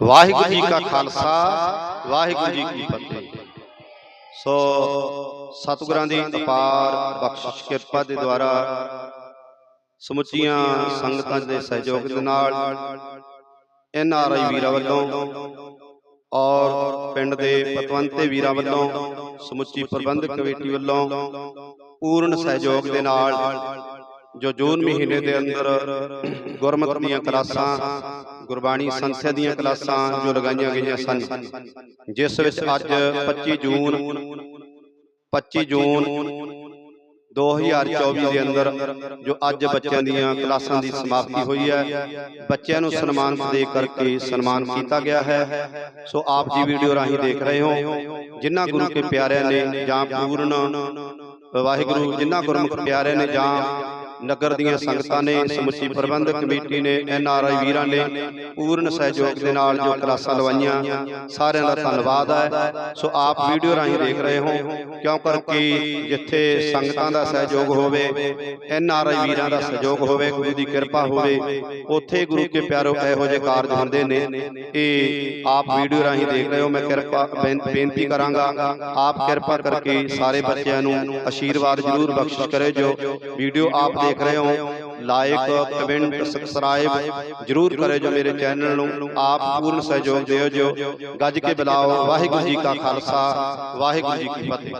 ਵਾਹਿਗੁਰੂ ਜੀ ਕਾ ਖਾਲਸਾ ਵਾਹਿਗੁਰੂ ਜੀ ਕੀ ਫਤਿਹ। ਸੋ ਸਤਿਗੁਰਾਂ ਦੀ ਅਪਾਰ ਬਖਸ਼ਿਸ਼ ਕਿਰਪਾ ਦੇ ਦੁਆਰਾ ਸਮੁੱਚੀਆਂ ਸੰਗਤਾਂ ਦੇ ਸਹਿਯੋਗ ਦੇ ਨਾਲ ਐਨ ਆਰ ਆਈ ਵੀਰਾਂ ਵੱਲੋਂ ਔਰ ਪਿੰਡ ਦੇ ਪਤਵੰਤੇ ਵੀਰਾਂ ਵੱਲੋਂ ਸਮੁੱਚੀ ਪ੍ਰਬੰਧਕ ਕਮੇਟੀ ਵੱਲੋਂ ਪੂਰਨ ਸਹਿਯੋਗ ਦੇ ਨਾਲ ਜੋ ਜੂਨ ਮਹੀਨੇ ਦੇ ਅੰਦਰ ਗੁਰਮਤਿ ਦੀਆਂ ਕਲਾਸਾਂ ਗੁਰਬਾਣੀ ਸੰਥਿਆ ਦੀਆਂ ਕਲਾਸਾਂ ਜੋ ਲਗਾਈਆਂ ਗਈਆਂ ਸਨ। ਜਿਸ ਵਿੱਚ ਅੱਜ 25 ਜੂਨ 25 ਜੂਨ 2024 ਦੇ ਅੰਦਰ ਜੋ ਅੱਜ ਬੱਚਿਆਂ ਦੀਆਂ ਕਲਾਸਾਂ ਦੀ ਸਮਾਪਤੀ ਹੋਈ ਹੈ। ਬੱਚਿਆਂ ਨੂੰ ਸਨਮਾਨਿਤ ਦੇ ਕਰਕੇ ਸਨਮਾਨ ਕੀਤਾ ਗਿਆ ਹੈ। ਸੋ ਆਪ ਜੀ ਵੀਡੀਓ ਰਾਹੀਂ ਦੇਖ ਰਹੇ ਹੋ। ਜਿਨ੍ਹਾਂ ਗੁਰੂ ਕੇ ਪਿਆਰਿਆਂ ਨੇ ਜਾਂ ਪੂਰਨ ਵਾਹਿਗੁਰੂ ਜਿਨ੍ਹਾਂ ਗੁਰਮੁਖ ਪਿਆਰਿਆਂ ਨੇ ਜਾਂ ਨਗਰ ਦੀਆਂ ਸੰਗਤਾਂ ਨੇ ਸਮੁੱਚੀ ਪ੍ਰਬੰਧਕ ਕਮੇਟੀ ਨੇ ਐਨ ਆਰ ਆਈ ਵੀਰਾਂ ਨੇ ਪੂਰਨ ਸਹਿਯੋਗ ਦੇ ਨਾਲ ਜੋ ਕਲਾਸਾਂ ਲਵਾਈਆਂ। ਸਾਰਿਆਂ ਦਾ ਧੰਨਵਾਦ ਹੈ। ਸੋ ਆਪ ਵੀਡੀਓ ਰਾਹੀਂ ਦੇਖ ਰਹੇ ਹੋ। ਕਿਉਂ? ਕਰਕੇ ਜਿੱਥੇ ਸੰਗਤਾਂ ਦਾ ਸਹਿਯੋਗ ਹੋਵੇ ਐਨ ਆਰ ਆਈ ਵੀਰਾਂ ਦਾ ਸਹਿਯੋਗ ਹੋਵੇ ਗੁਰੂ ਦੀ ਕਿਰਪਾ ਹੋਵੇ ਉੱਥੇ ਗੁਰੂ ਕੇ ਪਿਆਰੋ ਇਹੋ ਜਿਹੇ ਕਾਰਜ ਹੁੰਦੇ ਨੇ ਇਹ ਆਪ ਵੀਡੀਓ ਰਾਹੀਂ ਦੇਖ ਰਹੇ ਹੋ ਮੈਂ ਕਿਰਪਾ ਬੇਨ- ਬੇਨਤੀ ਕਰਾਂਗਾ। ਆਪ ਕਿਰਪਾ ਕਰਕੇ ਸਾਰੇ ਬੱਚਿਆਂ ਨੂੰ ਆਸ਼ੀਰਵਾਦ ਜ਼ਰੂਰ ਬਖਸ਼ਿਸ਼ ਕਰੇ ਜੋ ਵੀਡੀਓ ਆਪ ਦੇਖ ਰਹੇ ਹੋ। ਲਾਈਕ ਕਮੈਂਟ ਸਬਸਕ੍ਰਾਈਬ ਜ਼ਰੂਰ ਕਰੇ ਜੋ ਮੇਰੇ ਚੈਨਲ ਨੂੰ ਆਪ ਪੂਰਨ ਸਹਿਯੋਗ ਦਿਓ ਜੋ ਗੱਜ ਕੇ ਬੁਲਾਓ। ਵਾਹਿਗੁਰੂ ਜੀ ਕਾ ਖਾਲਸਾ ਵਾਹਿਗੁਰੂ ਜੀ ਕੀ ਫਤਿਹ।